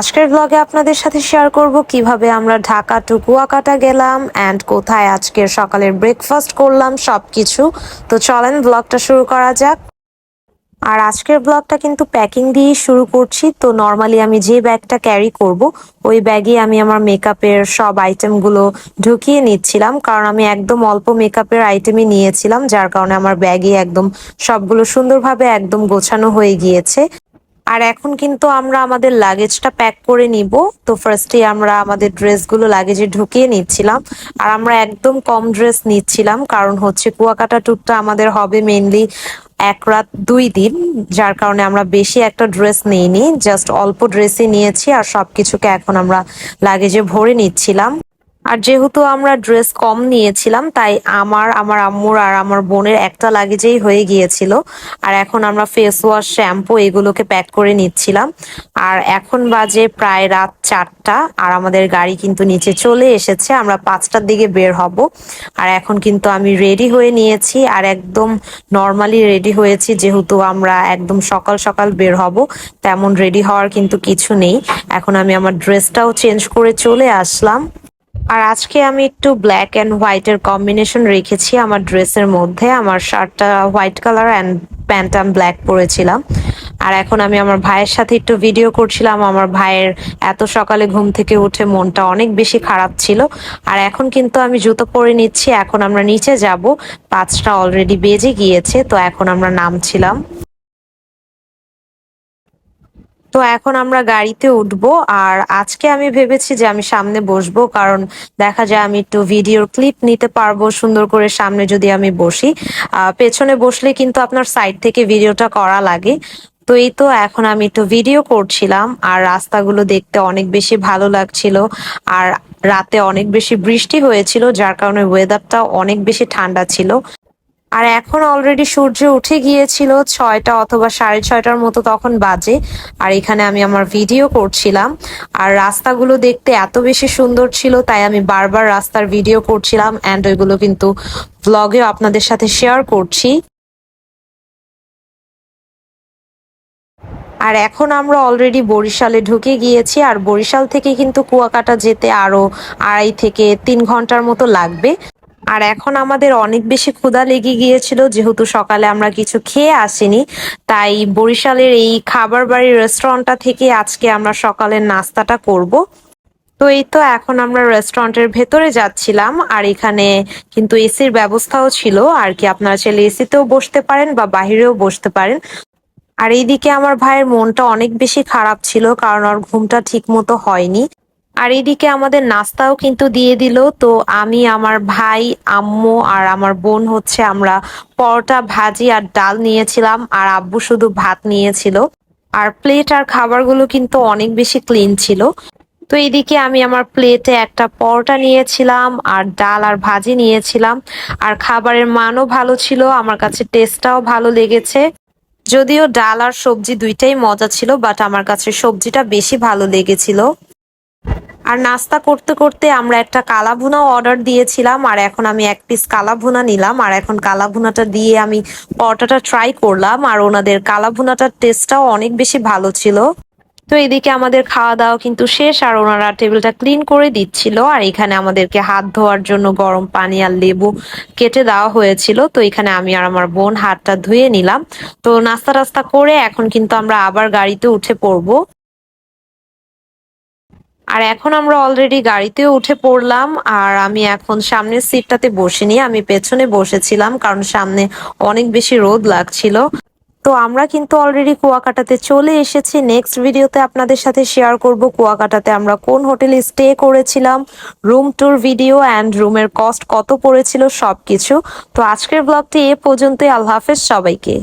আজকের ব্লগে আপনাদের সাথে শেয়ার করব কীভাবে আমরা ঢাকা টু কুয়াকাটা গেলাম অ্যান্ড কোথায় আজকের সকালের ব্রেকফাস্ট করলাম সব কিছু তো চলেন ব্লগটা শুরু করা যাক। আর আজকের ব্লগটা কিন্তু প্যাকিং দিয়ে শুরু করছি। তো নর্মালি আমি যে ব্যাগটা ক্যারি করব, ওই ব্যাগে আমি আমার মেকআপের সব আইটেমগুলো ঢুকিয়ে নিচ্ছিলাম। কারণ আমি একদম অল্প মেকআপের আইটেমই নিয়েছিলাম, যার কারণে আমার ব্যাগে একদম সবগুলো সুন্দরভাবে একদম গোছানো হয়ে গিয়েছে। আর এখন কিন্তু আমরা আমাদের লাগেজটা প্যাক করে নিব। তো ফার্স্টে আমরা আমাদের ড্রেসগুলো লাগেজে ঢুকিয়ে নিচ্ছিলাম। আর আমরা একদম কম ড্রেস নিচ্ছিলাম, কারণ হচ্ছে কুয়াকাটা ট্যুরটা আমাদের হবে মেনলি এক রাত দুই দিন, যার কারণে আমরা বেশি একটা ড্রেস নিইনি জাস্ট অল্প ড্রেসই নিয়েছি আর সবকিছুকে এখন আমরা লাগেজে ভরে নিচ্ছিলাম। আর যেহেতু আমরা ড্রেস কম নিয়েছিলাম, তাই আমার আমার আম্মুর আর আমার বোনের একটা লাগেজেই হয়ে গিয়েছিল। আর এখন আমরা ফেস ওয়াশ শ্যাম্পু এগুলোকে প্যাক করে নিচ্ছিলাম। আর এখন বাজে প্রায় রাত চারটা আর আমাদের গাড়ি কিন্তু নিচে চলে এসেছে। আমরা পাঁচটার দিকে বের হব। আর এখন কিন্তু আমি রেডি হয়ে নিয়েছি আর একদম নর্মালি রেডি হয়েছি। যেহেতু আমরা একদম সকাল সকাল বের হব, তেমন রেডি হওয়ার কিন্তু কিছু নেই। এখন আমি আমার ড্রেসটাও চেঞ্জ করে চলে আসলাম। আর আজকে আমি একটু ব্ল্যাক অ্যান্ড হোয়াইটের কম্বিনেশন রেখেছি আমার ড্রেসের মধ্যে। আমার শার্টটা হোয়াইট কালার অ্যান্ড প্যান্ট আমি ব্ল্যাক পরেছিলাম। আর এখন আমি আমার ভাইয়ের সাথে একটু ভিডিও করছিলাম। আমার ভাইয়ের এত সকালে ঘুম থেকে উঠে মনটা অনেক বেশি খারাপ ছিল। আর এখন কিন্তু আমি জুতো পরে নিচ্ছি। এখন আমরা নিচে যাব। পাঁচটা অলরেডি বেজে গিয়েছে, তো এখন আমরা নামছিলাম। তো এখন আমরা গাড়িতে উঠবো, আর আজকে আমি ভেবেছি যে আমি সামনে বসবো, কারণ দেখা যায় আমি একটু ভিডিওর ক্লিপ নিতে পারব সুন্দর করে সামনে যদি আমি বসি। পেছনে বসলে কিন্তু আপনার সাইড থেকে ভিডিওটা করা লাগে। তো এই তো এখন আমি একটু ভিডিও করছিলাম, আর রাস্তাগুলো দেখতে অনেক বেশি ভালো লাগছিল, আর রাতে অনেক বেশি বৃষ্টি হয়েছিল, যার কারণে ওয়েদারটা অনেক বেশি ঠান্ডা ছিল। আর এখন অলরেডি সূর্য উঠে গিয়েছিল ছয়টা অথবা সাড়ে ছয়টার মতো তখন বাজে। আর এখানে আমি আমার ভিডিও করছিলাম। আর রাস্তাগুলো দেখতে এত বেশি সুন্দর ছিল, তাই আমি বারবার রাস্তার ভিডিও করছিলাম অ্যান্ড ওইগুলো কিন্তু ব্লগেও আপনাদের সাথে শেয়ার করছি। আর এখন আমরা অলরেডি বরিশালে ঢুকে গিয়েছি, আর বরিশাল থেকে কিন্তু কুয়াকাটা যেতে আরও আড়াই থেকে তিন ঘণ্টার মতো লাগবে। আর এখন আমাদের অনেক বেশি ক্ষুধা লেগে গিয়েছিল, যেহেতু সকালে আমরা কিছু খেয়ে আসিনি, তাই বরিশালের এই খাবার বাড়ির রেস্টুরেন্টটা থেকে আজকে আমরা সকালের নাস্তাটা করব। তো এই তো এখন আমরা রেস্টুরেন্টের ভেতরে যাচ্ছিলাম, আর এখানে কিন্তু এসির ব্যবস্থাও ছিল, আর কি আপনারা চাইলে এসিতেও বসতে পারেন বা বাহিরেও বসতে পারেন। আর এইদিকে আমার ভাইয়ের মনটা অনেক বেশি খারাপ ছিল, কারণ ওর ঘুমটা ঠিক মতো হয়নি। আর এইদিকে আমাদের নাস্তাও কিন্তু দিয়ে দিল। তো আমি, আমার ভাই, আম্মু আর আমার বোন হচ্ছে আমরা পরোটা, ভাজি আর ডাল নিয়েছিলাম আর আব্বু শুধু ভাত নিয়েছিল। আর প্লেট আর খাবারগুলো কিন্তু অনেক বেশি ক্লিন ছিল। তো এইদিকে আমি আমার প্লেটে একটা পরোটা নিয়েছিলাম আর ডাল আর ভাজি নিয়েছিলাম। আর খাবারের মানও ভালো ছিল, আমার কাছে টেস্টটাও ভালো লেগেছে। যদিও ডাল আর সবজি দুইটাই মজা ছিল বাট আমার কাছে সবজিটা বেশি ভালো লেগেছিল। আর নাস্তা করতে করতে আমরা একটা কালা ভুনাও অর্ডার দিয়েছিলাম, আর এখন আমি এক পিস কালা ভুনা নিলাম, আর এখন কালা ভুনাটা দিয়ে আমি পরোটাটা ট্রাই করলাম, আর ওনাদের কালা ভুনাটার টেস্টটাও অনেক বেশি ভালো ছিল। তো এদিকে আমাদের খাওয়া দাওয়া কিন্তু শেষ, আর ওনারা টেবিলটা ক্লিন করে দিচ্ছিল, আর এখানে আমাদেরকে হাত ধোয়ার জন্য গরম পানি আর লেবু কেটে দেওয়া হয়েছিল। তো এখানে আমি আর আমার বোন হাতটা ধুয়ে নিলাম। তো নাস্তা টাস্তা করে এখন কিন্তু আমরা আবার গাড়িতে উঠে পড়ব। আর এখন আমরা অলরেডি গাড়িতেও উঠে পড়লাম, আর আমি এখন সামনের সিটটাতে বসিনি, আমি পেছনে বসেছিলাম কারণ সামনে অনেক বেশি রোদ লাগছিল। তো আমরা কিন্তু অলরেডি কুয়াকাটাতে চলে এসেছি। নেক্সট ভিডিওতে আপনাদের সাথে শেয়ার করব কুয়াকাটাতে আমরা কোন হোটেলে স্টে করেছিলাম রুম ট্যুর ভিডিও অ্যান্ড রুমের কস্ট কত পড়েছিল সব কিছু তো আজকের ব্লগটি এ পর্যন্তই। আল্লাহ হাফেজ সবাইকে।